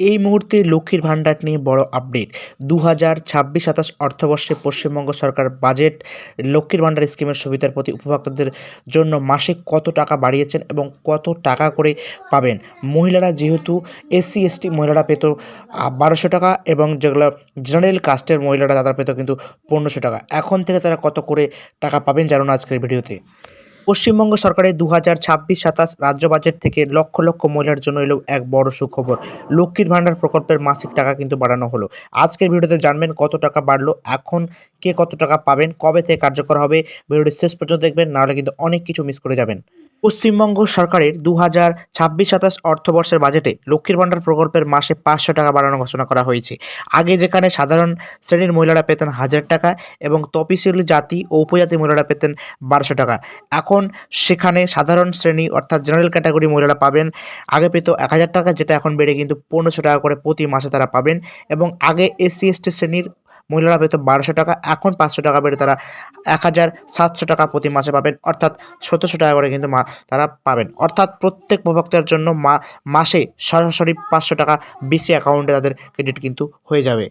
এই মুহূর্তে লক্ষ্মীর ভাণ্ডার নিয়ে বড় আপডেট দু হাজার ছাব্বিশ সাতাশ অর্থবর্ষে পশ্চিমবঙ্গ সরকার বাজেট লক্ষ্মীর ভাণ্ডার স্কিমের সুবিধার প্রতি উপভোক্তাদের জন্য মাসে কত টাকা বাড়িয়েছেন এবং কত টাকা করে পাবেন? মহিলারা যেহেতু এসসি, এসটি মহিলারা পেত বারোশো টাকা এবং যেগুলো জেনারেল কাস্টের মহিলারা তারা পেত কিন্তু পনেরোশো টাকা। এখন থেকে তারা কত করে টাকা পাবেন জানুন আজকের ভিডিওতে। পশ্চিমবঙ্গ সরকারের দু হাজার ছাব্বিশ সাতাশ রাজ্য বাজেট থেকে লক্ষ লক্ষ মহিলার জন্য এলো এক বড় সুখবর। লক্ষ্মীর ভাণ্ডার প্রকল্পের মাসিক টাকা কিন্তু বাড়ানো হলো। আজকের ভিডিওতে জানবেন কত টাকা বাড়লো, এখন কে কত টাকা পাবেন, কবে থেকে কার্যকর হবে, ভিডিওটি শেষ পর্যন্ত দেখবেন, নাহলে কিন্তু অনেক কিছু মিস করে যাবেন। পশ্চিমবঙ্গ সরকারের দু হাজার ছাব্বিশ সাতাশ অর্থবর্ষের বাজেটে লক্ষ্মীর ভাণ্ডার প্রকল্পের মাসে পাঁচশো টাকা বাড়ানো ঘোষণা করা হয়েছে। আগে যেখানে সাধারণ শ্রেণির মহিলারা পেতেন হাজার টাকা এবং তপিশিলি জাতি ও উপজাতি মহিলারা পেতেন বারোশো টাকা। এখন সেখানে সাধারণ শ্রেণি অর্থাৎ জেনারেল ক্যাটাগরি মহিলারা পাবেন, আগে পেত এক হাজার টাকা, যেটা এখন বেড়ে কিন্তু পনেরোশো টাকা করে প্রতি মাসে তারা পাবেন এবং আগে এসসি, এসটি শ্রেণির মহিলারা পেত বারোশো টাকা, এখন পাঁচশো টাকা বেড়ে তারা এক হাজার সাতশো টাকা প্রতি মাসে পাবেন। অর্থাৎ সতেরোশো টাকা করে কিন্তু মা তারা পাবেন। অর্থাৎ প্রত্যেক উপভোক্তার জন্য মা, মাসে সরাসরি পাঁচশো টাকা বেশি অ্যাকাউন্টে তাদের ক্রেডিট কিন্তু হয়ে যাবে।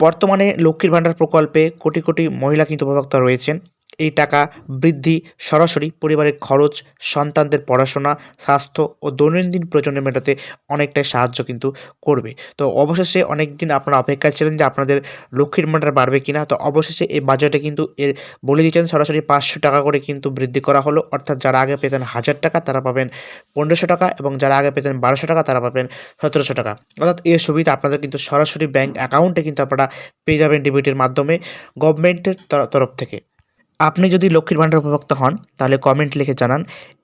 বর্তমানে লক্ষ্মীর ভাণ্ডার প্রকল্পে কোটি কোটি মহিলা কিন্তু উপভোক্তা রয়েছেন। এই টাকা বৃদ্ধি সরাসরি পরিবারের খরচ, সন্তানদের পড়াশোনা, স্বাস্থ্য ও দৈনন্দিন প্রয়োজনে মেটাতে অনেকটাই সাহায্য কিন্তু করবে। তো অবশেষে অনেক দিন আপনারা অপেক্ষায় ছিলেন যে আপনাদের লক্ষ্মীর ভাণ্ডার বাড়বে কিনা, তো অবশেষে এই বাজেটে কিন্তু এর বলে দিয়েছেন সরাসরি পাঁচশো টাকা করে কিন্তু বৃদ্ধি করা হলো। অর্থাৎ যারা আগে পেতেন হাজার টাকা, তারা পাবেন পনেরোশো টাকা এবং যারা আগে পেতেন বারোশো টাকা, তারা পাবেন সতেরোশো টাকা। অর্থাৎ এই সুবিধা আপনাদের কিন্তু সরাসরি ব্যাঙ্ক অ্যাকাউন্টে কিন্তু আপনারা পেয়ে যাবেন ডিবিটির মাধ্যমে গভর্নমেন্টের তর- তরফ থেকে। আপনি যদি লক্ষ্মীর ভাণ্ডার উপভোক্তা হন, তাহলে কমেন্ট লিখে জানান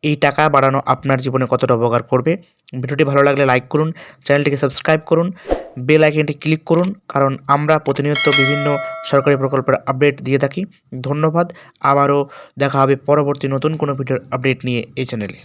এই টাকা বাড়ানো আপনার জীবনে কতটা উপকার করবে। ভিডিওটি ভালো লাগলে লাইক করুন, চ্যানেলটিকে সাবস্ক্রাইব করুন বেল আইকনটি ক্লিক করুন, কারণ আমরা প্রতিনিয়ত বিভিন্ন সরকারি প্রকল্পের আপডেট দিয়ে থাকি। ধন্যবাদ, আবারও দেখা হবে পরবর্তী নতুন কোনো ভিডিওর আপডেট নিয়ে এই চ্যানেলে